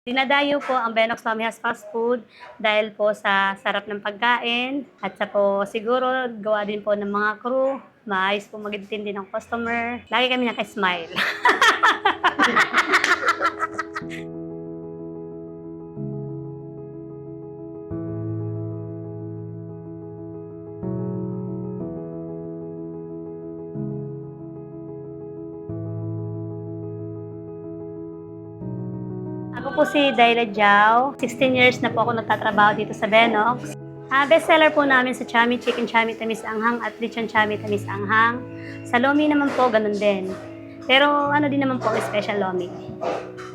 Dinadayo po ang Benox Mamias Fast Food dahil po sa sarap ng pagkain at sa po siguro gawa din po ng mga crew. Maayos po magintindi ng customer. Lagi kami naka-smile. po si Dayla Jiao. 16 years na po ako nagtatrabaho dito sa Benox. Ah, bestseller po namin sa Chami Chicken Chami Tamis Anghang at Lechon Chami Tamis Anghang. Sa Lomi naman po, ganun din. Pero ano din naman po ang special Lomi.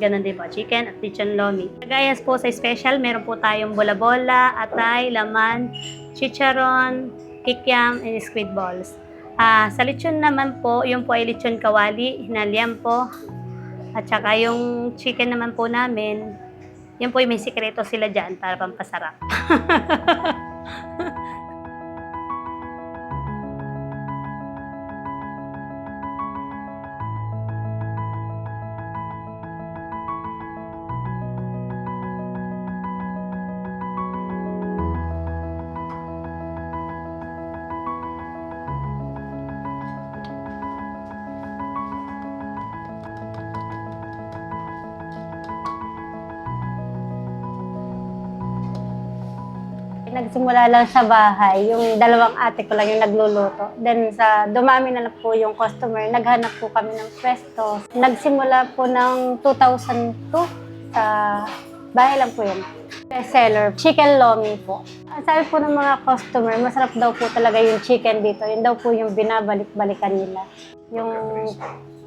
Ganun din po, chicken at lechon Lomi. Kagaya po sa special, meron po tayong bola-bola, atay, laman, chicharon, kikiam, and squid balls. Ah, sa lechon naman po, yung po ay lechon kawali, hinaliam po, at saka yung chicken naman po namin, yun po yung may sikreto sila dyan para pampasarap. Nagsimula lang sa bahay, yung dalawang ate ko lang yung nagluluto. Then sa dumami na lang po yung customer, naghanap po kami ng pwesto. Nagsimula po ng 2002 sa bahay lang po yun. Seller, chicken lomi po. Sabi po ng mga customer, masarap daw po talaga yung chicken dito. Yun daw po yung binabalik-balikan nila. Yung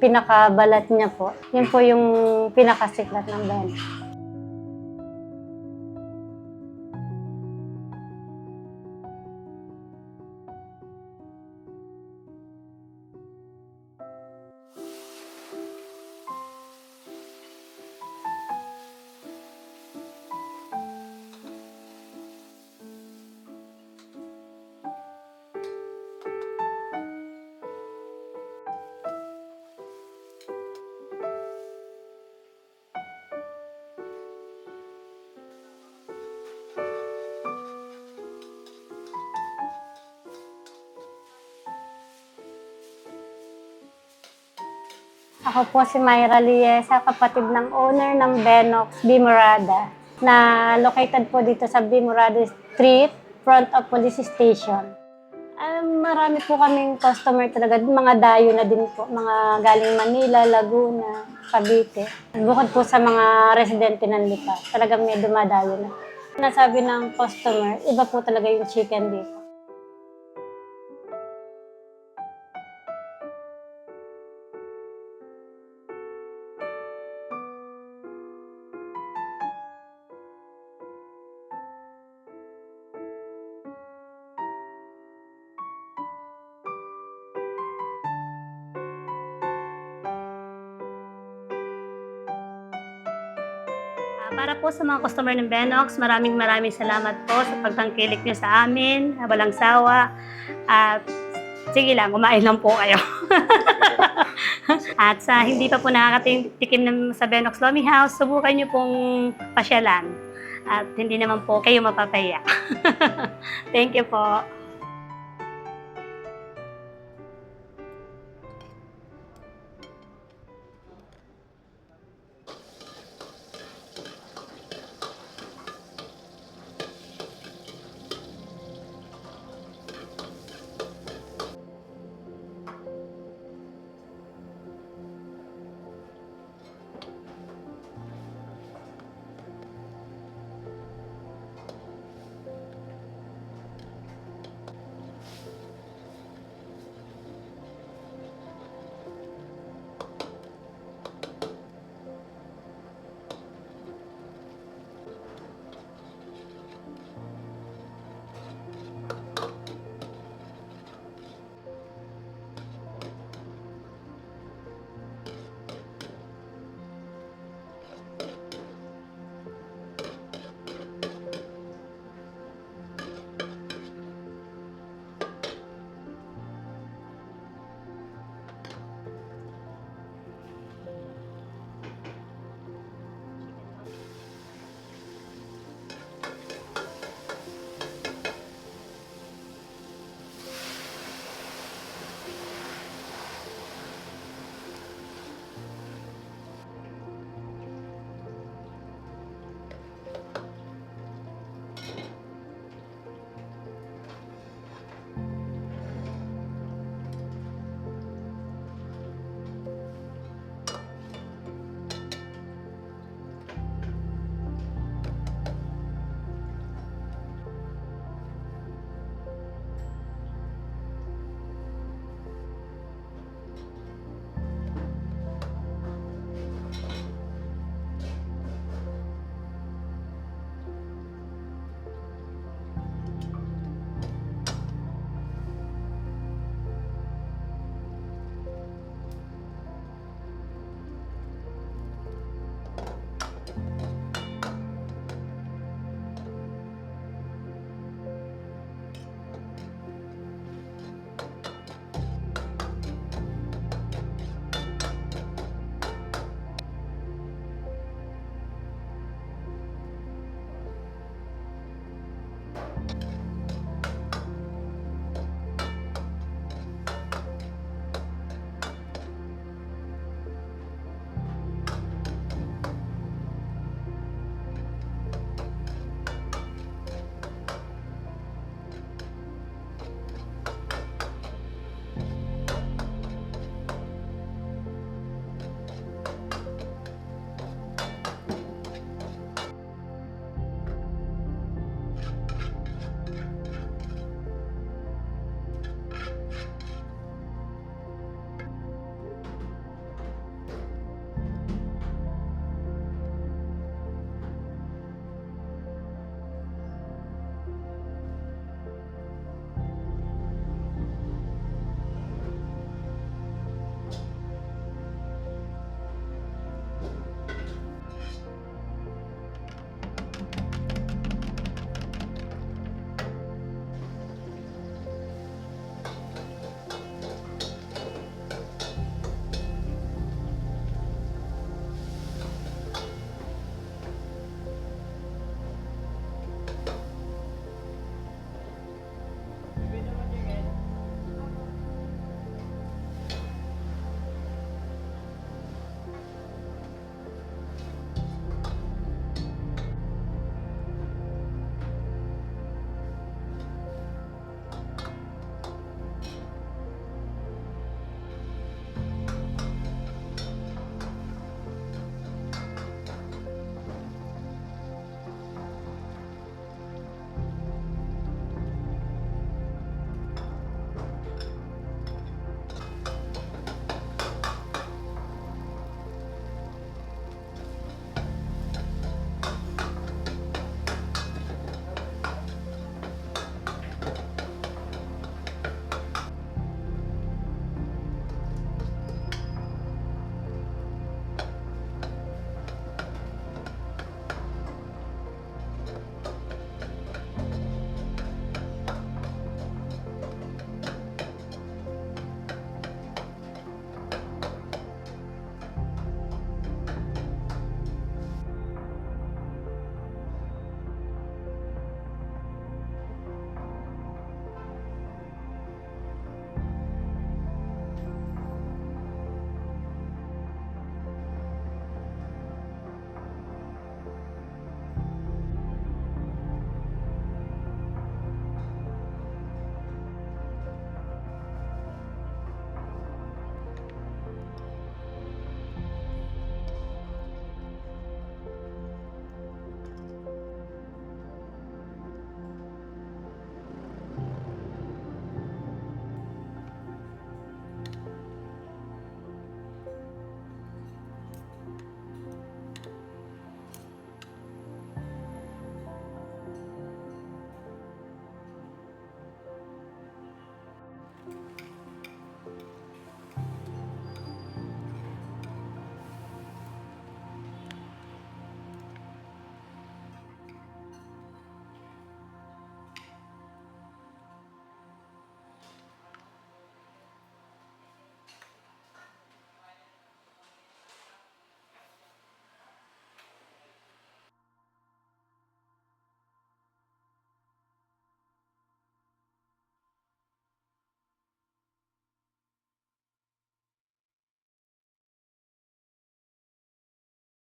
pinakabalat niya po. Yun po yung pinakasiklat ng Ben. Ako po si Myra Liesa, kapatid ng owner ng Benox Bimorada na located po dito sa Bimorada Street, front of police station. Ah, marami po kaming customer talaga, mga dayo na din po, mga galing Manila, Laguna, Cavite. Bukod po sa mga residente ng Lipa, talagang may dumadayo na. Nasabi ng customer, iba po talaga yung chicken dito. Para po sa mga customer ng Benox, maraming maraming salamat po sa pagtangkilik niyo sa amin, walang sawa. At sige lang, kumain lang po kayo. At sa hindi pa po nakakatikim ng sa Benox Lomi House, subukan niyo pong pasyalan. At hindi naman po kayo mapapaya. Thank you po.